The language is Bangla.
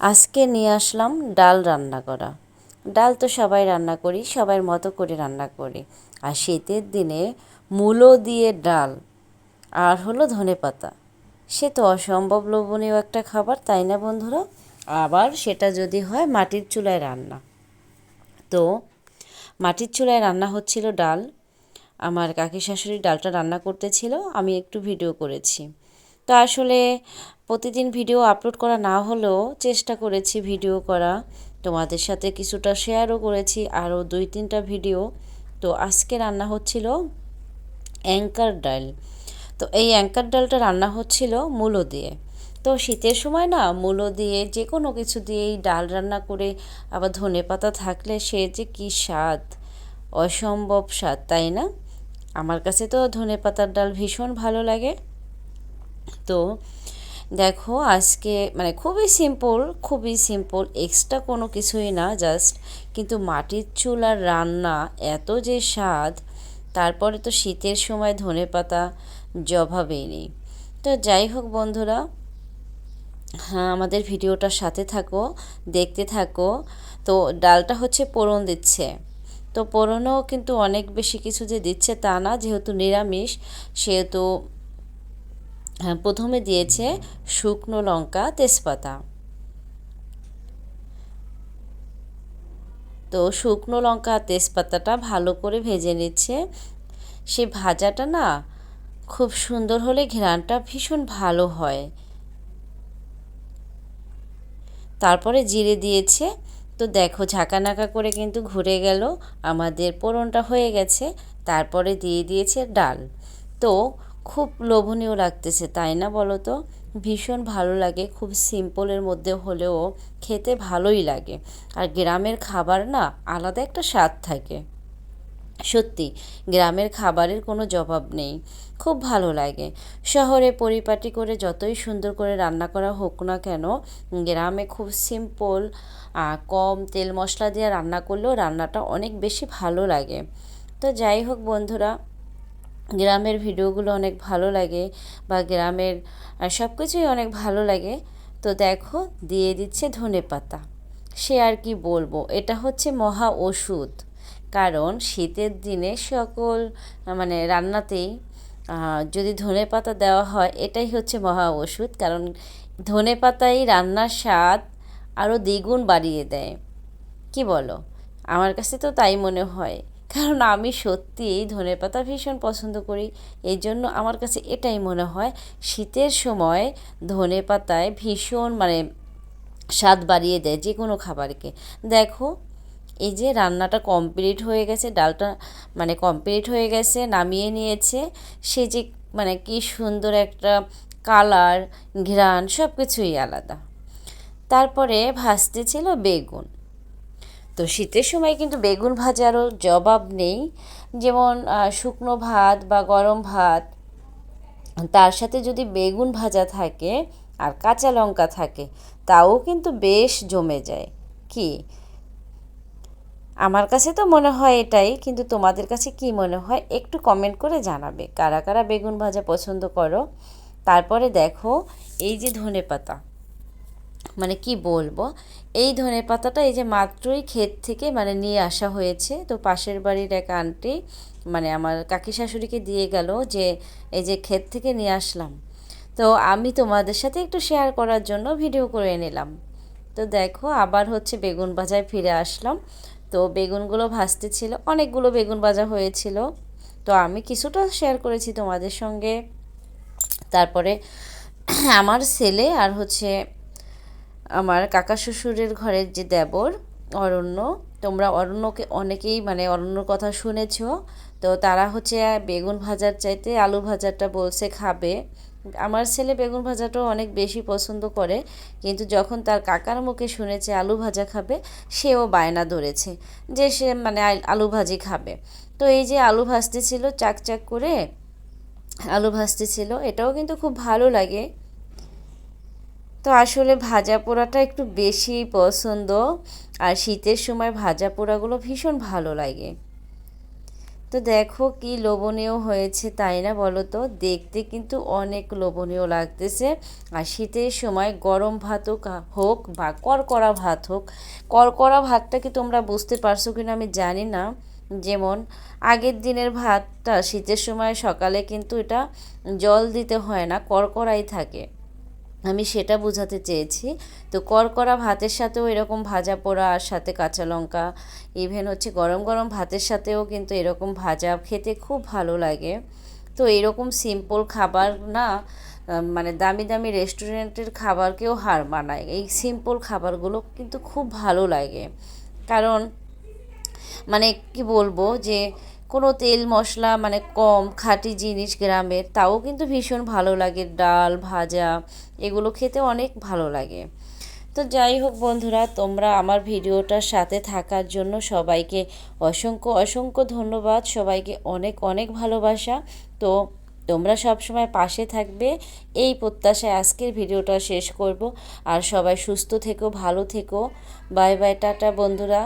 আজকে নিয়ে আসলাম ডাল রান্না করা। ডাল তো সবাই রান্না করি, সবার মতো করে রান্না করি। আর শীতের দিনে মূলো দিয়ে ডাল আর হলো ধনে পাতা। সে তো অসম্ভব লোভনীয় একটা খাবার, তাই না বন্ধুরা? আবার সেটা যদি হয় মাটির চুলায় রান্না। তো মাটির চুলায় রান্না হচ্ছিল ডাল। আমার কাকি শাশুড়ি ডালটা রান্না করতেছিল আমি একটু ভিডিও করেছি। তো আসলে প্রতিদিন ভিডিও আপলোড করা না হলেও চেষ্টা করেছি ভিডিও করা। তোমাদের সাথে কিছুটা শেয়ারও করেছি, আরও দুই তিনটা ভিডিও। তো আজকে রান্না হচ্ছিল অ্যাঙ্কার ডাল। তো এই অ্যাঙ্কার ডালটা রান্না হচ্ছিল মূলো দিয়ে। তো শীতের সময় না, মূলো দিয়ে যে কোনো কিছু দিয়েই ডাল রান্না করে আবার ধনে পাতা থাকলে সে যে কী স্বাদ, অসম্ভব স্বাদ, তাই না? আমার কাছে তো ধনে পাতার ডাল ভীষণ ভালো লাগে। তো দেখো আজকে মানে খুবই সিম্পল খুবই সিম্পল এক্সট্রা কোনো কিছুই না জাস্ট কিন্তু মাটির চুলার রান্না এত যে স্বাদ, তারপরে তো শীতের সময় ধনে পাতা জবাবেই নেই। তো যাই হোক বন্ধুরা হ্যাঁ আমাদের ভিডিওটার সাথে থাকো, দেখতে থাকো। তো ডালটা হচ্ছে পোড়ন দিচ্ছে। তো পোড়নও কিন্তু অনেক বেশি কিছু যে দিচ্ছে তা না, যেহেতু নিরামিষ, সেহেতু প্রথমে দিয়েছে শুকনো লঙ্কা, তেজপাতা। তো শুকনো লঙ্কা তেজপাতাটা ভালো করে ভেজে নিচ্ছে। সে ভাজাটা না খুব সুন্দর হলে ঘ্রাণটা ভীষণ ভালো হয়। তারপরে জিরে দিয়েছে। তো দেখো ঝাঁকানাকা করে কিন্তু ঘুরে গেল। আমাদের পোড়নটা হয়ে গেছে। তারপরে দিয়ে দিয়েছে ডাল। তো খুব লোভনীয় লাগতেছে, তাই না বলো তো? ভীষণ ভালো লাগে, খুব সিম্পলের মধ্যে হলেও খেতে ভালোই লাগে। আর গ্রামের খাবার না আলাদা একটা স্বাদ থাকে। সত্যি, গ্রামের খাবারের কোনো জবাব নেই। খুব ভালো লাগে। শহরে পরিপাটি করে যতই সুন্দর করে রান্না করা হোক না কেন, গ্রামে খুব সিম্পল কম তেল মশলা দিয়ে রান্না করলেও রান্নাটা অনেক বেশি ভালো লাগে। তো যাই হোক বন্ধুরা গ্রামের ভিডিওগুলো অনেক ভালো লাগে বা গ্রামের সব কিছুই অনেক ভালো লাগে। তো দেখো, দিয়ে দিচ্ছে ধনে পাতা। সে আর কি বলব, এটা হচ্ছে মহা ওষুধ। কারণ শীতের দিনে সকল মানে রান্নাতেই যদি ধনে পাতা দেওয়া হয়, এটাই হচ্ছে মহা ওষুধ। কারণ ধনে পাতাই রান্নার স্বাদ আরও দ্বিগুণ বাড়িয়ে দেয়। কি বলো? আমার কাছে তো তাই মনে হয়। কারণ আমি সত্যিই ধনে পাতা ভীষণ পছন্দ করি। এই জন্য আমার কাছে এটাই মনে হয়, শীতের সময় ধনে পাতায় ভীষণ মানে স্বাদ বাড়িয়ে দেয় যে কোনো খাবারকে। দেখো, এই যে রান্নাটা কমপ্লিট হয়ে গেছে, ডালটা মানে কমপ্লিট হয়ে গেছে, নামিয়ে নিয়েছে, সে যে মানে কি সুন্দর একটা কালার, ঘ্রাণ সব কিছুই আলাদা। তারপরে ভাজতে ছিল বেগুন। তো শীতের সময় কিন্তু বেগুন ভাজারও জবাব নেই। যেমন শুকনো ভাত বা গরম ভাত, তার সাথে যদি বেগুন ভাজা থাকে আর কাঁচা লঙ্কা থাকে, তাও কিন্তু বেশ জমে যায়। কি? আমার কাছে তো মনে হয় এটাই, কিন্তু তোমাদের কাছে কি মনে হয় একটু কমেন্ট করে জানাবে। কারা কারা বেগুন ভাজা পছন্দ করো? তারপরে দেখো, এই যে ধনে পাতা মানে কি বলব? এই ধনে পাতাটা এই যে মাত্রই ক্ষেত থেকে মানে নিয়ে আসা হয়েছে। তো পাশের বাড়ির এক আন্টি মানে আমার কাকি শাশুড়িকে দিয়ে গেল যে, এই যে ক্ষেত থেকে নিয়ে আসলাম। তো আমি তোমাদের সাথে একটু শেয়ার করার জন্য ভিডিও করে নিলাম। তো দেখো, আবার হচ্ছে বেগুন বাজায় ফিরে আসলাম। তো বেগুনগুলো ভাজতে ছিল, অনেকগুলো বেগুন ভাজা হয়েছিল। তো আমি কিছুটা শেয়ার করেছি তোমাদের সঙ্গে। তারপরে আমার ছেলে আর হচ্ছে আমার কাকা শ্বশুরের ঘরের যে দেবর, অরণ্য, তোমরা অরণ্যকে অনেকেই মানে অরণ্যর কথা শুনেছ, তো তারা হচ্ছে বেগুন ভাজার চাইতে আলু ভাজাটা বলছে খাবে। আমার ছেলে বেগুন ভাজাটাও অনেক বেশি পছন্দ করে, কিন্তু যখন তার কাকার মুখে শুনেছে আলু ভাজা খাবে, সেও বায়না ধরেছে যে সে মানে আলু ভাজি খাবে। তো এই যে আলু ভাজতে ছিল চাক চাক করে আলু ভাজতে ছিল, এটাও কিন্তু খুব ভালো লাগে। তো আসলে ভাজা পোড়াটা একটু বেশি পছন্দ। আর শীতের সময় ভাজা পোড়াগুলো ভীষণ ভালো লাগে। তো দেখো কি লোভনীয় হয়েছে তাই না বলো তো? দেখতে কিন্তু অনেক লোভনীয় লাগতেছে। আর শীতের সময় গরম ভাত হোক বা কড়কড়া ভাত হোক, কড়কড়া ভাতটা কি তোমরা বুঝতে পারছ কিনা আমি জানি না। যেমন আগের দিনের ভাতটা শীতের সময় সকালে কিন্তু এটা জল দিতে হয় না, কড়কড়াই থাকে। আমি সেটা বোঝাতে চেয়েছি। তো কড়কড়া ভাতের সাথেও এরকম ভাজা পোড়া আর সাথে কাঁচা লঙ্কা ইভেন হচ্ছে গরম গরম ভাতের সাথেও কিন্তু এরকম ভাজা খেতে খুব ভালো লাগে। তো এরকম সিম্পল খাবার না মানে দামি দামি রেস্টুরেন্টের খাবারকেও হার মানায়। এই সিম্পল খাবারগুলো কিন্তু খুব ভালো লাগে। কারণ মানে কি বলব যে কোনো তেল মশলা মানে কম খাঁটি জিনিস গ্রামের তাও কিন্তু ভীষণ ভালো লাগে। ডাল, ভাজা এগুলো খেতে অনেক ভালো লাগে। তো যাই হোক বন্ধুরা, তোমরা আমার ভিডিওটার সাথে থাকার জন্য সবাইকে অসংখ্য অসংখ্য ধন্যবাদ। সবাইকে অনেক অনেক ভালোবাসা। তো তোমরা সব সময় পাশে থাকবে। এই প্রত্যাশায় আজকের ভিডিওটা শেষ করব। আর সবাই সুস্থ থেকো, ভালো থেকো। বাই বাই, টাটা বন্ধুরা।